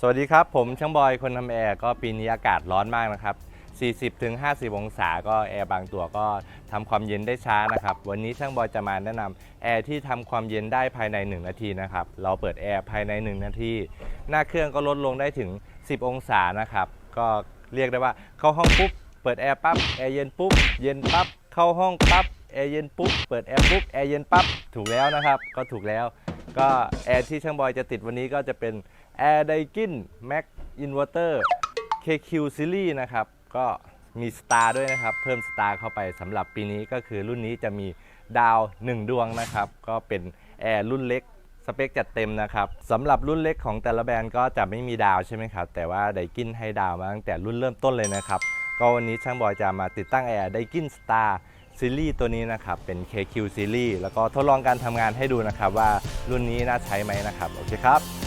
สวัสดีครับ ผมช่างบอยคนทำแอร์ก็ปีนี้อากาศร้อนมากนะครับ 40ถึง50 องศาก็แอร์บางตัวก็ทำความเย็นได้ช้านะครับ วันนี้ช่างบอยจะมาแนะนำแอร์ที่ทำความเย็นได้ภายใน 1 นาทีนะครับ เราเปิดแอร์ภายใน 1 นาที หน้าเครื่องก็ลดลงได้ถึง 10 องศานะครับ ก็เรียกได้ว่าเข้าห้องปุ๊บ เปิดแอร์ปั๊บแอร์เย็นปุ๊บ เย็นปั๊บ เข้าห้องปั๊บแอร์เย็นปุ๊บ เปิดแอร์ปุ๊บแอร์เย็นปั๊บ ถูกแล้วนะครับ ก็ถูกแล้ว ก็แอร์ที่ช่างบอยจะติดวันนี้ก็จะเป็น Air d a i k i n Max Inverter KQ Series นะครับ ก็มีสตาร์ด้วยนะครับ เพิ่มสตาร์เข้าไปสำหรับปีนี้ก็คือรุ่นนี้จะมีดาว 1 ดวงนะครับ ก็เป็นแอร์รุ่นเล็กสเปคจัดเต็มนะครับสำหรับรุ่นเล็กของแต่ละแบรนด์ก็จะไม่มีดาวใช่ไหมครับ แต่ว่าไดกินให้ดาวมาตั้งแต่รุ่นเริ่มต้นเลยนะครับ ก็วันนี้ช่างบอยจะมาติดตั้งแอร์ไดกินสตาร์ซีรีส์ตัวนี้นะครับ เป็น KQ ซีรีส์แล้วก็ทดลองการทำงานให้ดูนะครับ ว่ารุ่นนี้น่าใช้ไหมนะครับ โอเคครับ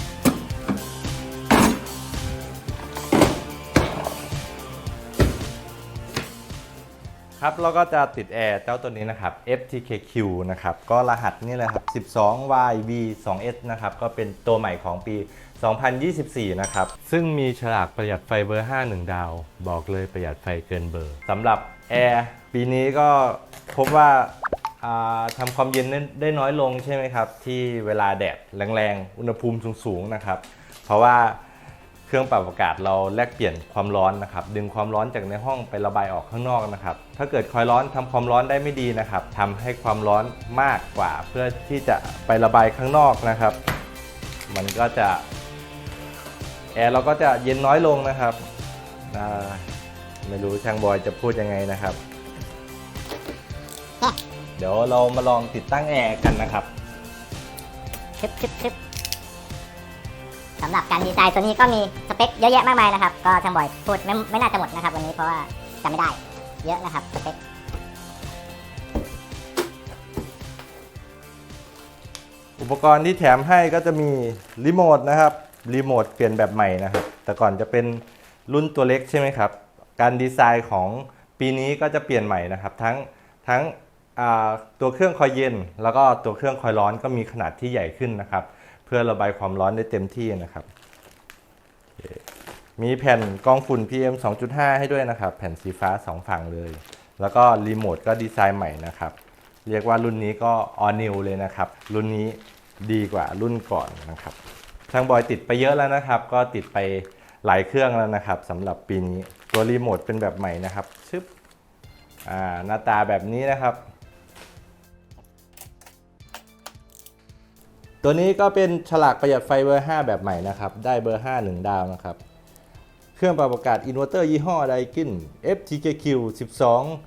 ครับเราก็จะติดแอร์เจ้าตัวนี้นะครับ FTKQ นะครับ ก็รหัสนี่เลยครับ 12YV2S นะครับ ก็เป็นตัวใหม่ของปี 2024 นะครับ ซึ่งมีฉลากประหยัดไฟเบอร์ 5 1 ดาว บอกเลยประหยัดไฟเกินเบอร์สำหรับแอร์ปีนี้ก็พบว่าอ่าทำความเย็นได้น้อยลงใช่ไหมครับ ที่เวลาแดดแรงๆ อุณหภูมิสูงๆนะครับ เพราะว่า เครื่องปรับอากาศเราแลกเปลี่ยนความร้อนนะครับ ดึงความร้อนจากในห้องไประบายออกข้างนอกนะครับ ถ้าเกิดคอยร้อนทำความร้อนได้ไม่ดีนะครับทำให้ความร้อนมากกว่า เพื่อที่จะไประบายข้างนอกนะครับ มันก็จะแอร์เราก็จะเย็นน้อยลงนะครับไม่รู้ช่างบอยจะพูดยังไงนะครับ เดี๋ยวเรามาลองติดตั้งแอร์กันนะครับชึบชึบชึบ สำหรับการดีไซน์ตัวนี้ก็มีสเปคเยอะแยะมากมายนะครับ ก็ช่างบอยพูดไม่ไม่น่าจะหมดนะครับ วันนี้เพราะว่าจำไม่ได้เยอะนะครับสเปคอุปกรณ์ที่แถมให้ก็จะมีรีโมทนะครับรีโมทเปลี่ยนแบบใหม่นะครับ แต่ก่อนจะเป็นรุ่นตัวเล็กใช่ไหมครับ การดีไซน์ของปีนี้ก็จะเปลี่ยนใหม่นะครับ ทั้งทั้งตัวเครื่องคอยเย็น แล้วก็ตัวเครื่องคอยร้อนก็มีขนาดที่ใหญ่ขึ้นนะครับ พื่อระบายความร้อนได้เต็มที่นะครับ มีแผ่นกองฝุ่น PM 2.5 ให้ด้วยนะครับ แผ่นสีฟ้า 2 ฝั่งเลย แล้วก็รีโมทก็ดีไซน์ใหม่นะครับ เรียกว่ารุ่นนี้ก็ออนิวเลยนะครับ รุ่นนี้ดีกว่ารุ่นก่อนนะครับ ทางบอยติดไปเยอะแล้วนะครับ ก็ติดไปหลายเครื่องแล้วนะครับสำหรับปีนี้ ตัวรีโมทเป็นแบบใหม่นะครับชึบหน้าตาแบบนี้นะครับ ตัวนี้ก็เป็นฉลากประหยัดไฟเบอร์ 5 แบบใหม่นะครับ ได้เบอร์ 5 1 ดาวนะครับ เครื่องปรับอากาศอินเวอร์เตอร์ยี่ห้อไดกิน FTKQ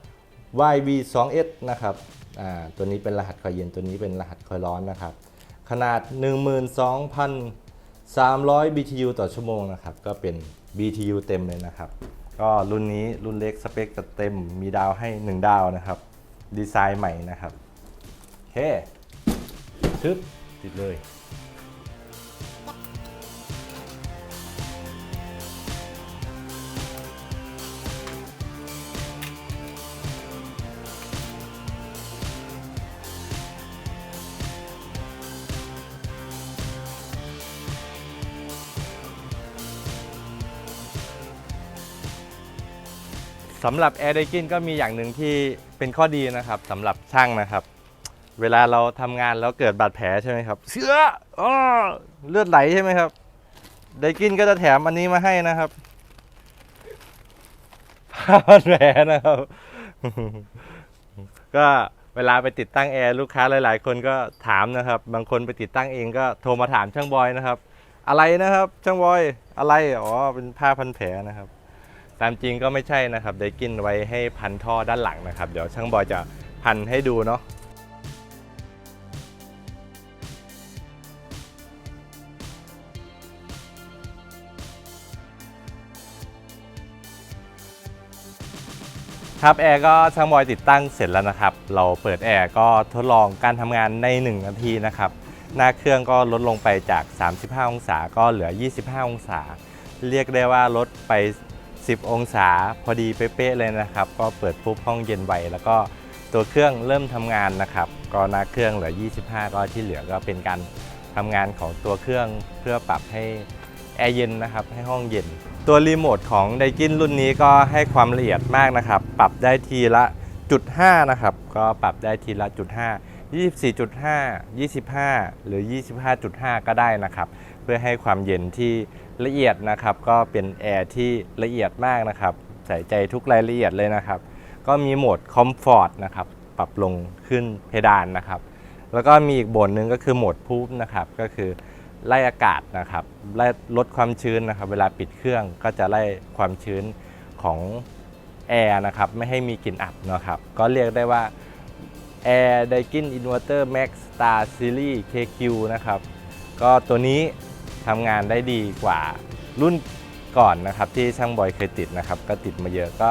12 YV2S นะครับอ่าตัวนี้เป็นรหัสคอยเย็นตัวนี้เป็นรหัสคอยร้อนนะครับ ขนาด 12,300 BTU ต่อชั่วโมงนะครับ ก็เป็น BTU เต็มเลยนะครับ ก็รุ่นนี้รุ่นเล็กสเปคจัดเต็มมีดาวให้ 1 ดาวนะครับ ดีไซน์ใหม่นะครับโอเคทึบ ติดเลย สำหรับ Air d a g i n ก็มีอย่างหนึ่งที่เป็นข้อดีนะครับสำหรับช่างนะครับ เวลาเราทำงานแล้วเกิดบาดแผลใช่ไหมครับเชื้ออ้อเลือดไหลใช่ไหมครับ ไดกินก็จะแถมอันนี้มาให้นะครับผ้าพันแผลนะครับ ก็เวลาไปติดตั้งแอร์ลูกค้าหลาย ๆ คนก็ถามนะครับ บางคนไปติดตั้งเองก็โทรมาถามช่างบอยนะครับ อะไรนะครับ ช่างบอยอะไรอ๋อเป็นผ้าพันแผลนะครับ ตามจริงก็ไม่ใช่นะครับได้กินไว้ให้พันท่อด้านหลังนะครับ เดี๋ยวช่างบอยจะพันให้ดูเนาะ ครับแอร์ก็ช่างบอยติดตั้งเสร็จแล้วนะครับ เราเปิดแอร์ก็ทดลองการทำงานใน 1 นาทีนะครับ หน้าเครื่องก็ลดลงไปจาก 35 องศาก็เหลือ 25 องศา เรียกได้ว่าลดไป 10 องศาพอดีเป๊ะเลยนะครับ ก็เปิดปุ๊บห้องเย็นไวแล้วก็ตัวเครื่องเริ่มทำงานนะครับ ก็หน้าเครื่องเหลือ 25 ก็ที่เหลือก็เป็นการทำงานของตัวเครื่องเพื่อปรับให้ แอร์เย็นนะครับให้ห้องเย็น ตัวรีโมทของไดกินรุ่นนี้ก็ให้ความละเอียดมากนะครับ ปรับได้ทีละจุด5นะครับก็ปรับได้ทีละจุด5 24.5 25 หรือ 25.5 ก็ได้นะครับ เพื่อให้ความเย็นที่ละเอียดนะครับ ก็เป็นแอร์ที่ละเอียดมากนะครับ ใส่ใจทุกรายละเอียดเลยนะครับ ก็มีโหมดคอมฟอร์ตนะครับ ปรับลงขึ้นเพดานนะครับ แล้วก็มีอีกโหมดหนึ่งก็คือโหมดพูฟนะครับ ก็คือ ไล่อากาศนะครับไล่ลดความชื้นนะครับ เวลาปิดเครื่องก็จะไล่ความชื้นของแอร์นะครับไม่ให้มีกลิ่นอับนะครับ ก็เรียกได้ว่า Air Daikin Inverter Max Star Series KQ นะครับ ก็ตัวนี้ทำงานได้ดีกว่ารุ่นก่อนนะครับที่ช่างบอยเคยติดนะครับ ก็ติดมาเยอะก็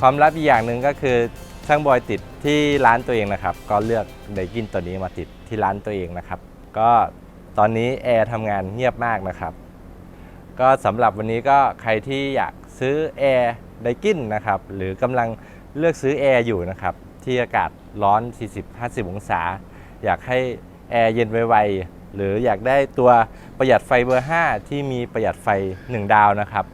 ความลับอีกอย่างหนึ่งก็คือช่างบอยติดที่ร้านตัวเองนะครับ ก็เลือกไดกินตัวนี้มาติดที่ร้านตัวเองนะครับ ก็ ตอนนี้แอร์ทำงานเงียบมากนะครับ ก็สำหรับวันนี้ก็ใครที่อยากซื้อแอร์ไดกินนะครับ หรือกำลังเลือกซื้อแอร์อยู่นะครับ ที่อากาศร้อน 40-50 องศา อยากให้แอร์เย็นไวๆ หรืออยากได้ตัวประหยัดไฟเบอร์ 5 ที่มีประหยัดไฟ 1 ดาวนะครับ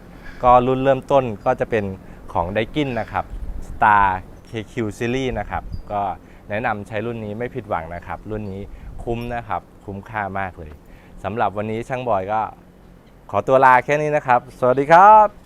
ก็รุ่นเริ่มต้นก็จะเป็นของไดกินนะครับ Star KQ Series นะครับ ก็แนะนำใช้รุ่นนี้ไม่ผิดหวังนะครับ รุ่นนี้ คุ้มนะครับ คุ้มค่ามากเลยสำหรับวันนี้ช่างบอยก็ ขอตัวลาแค่นี้นะครับ สวัสดีครับ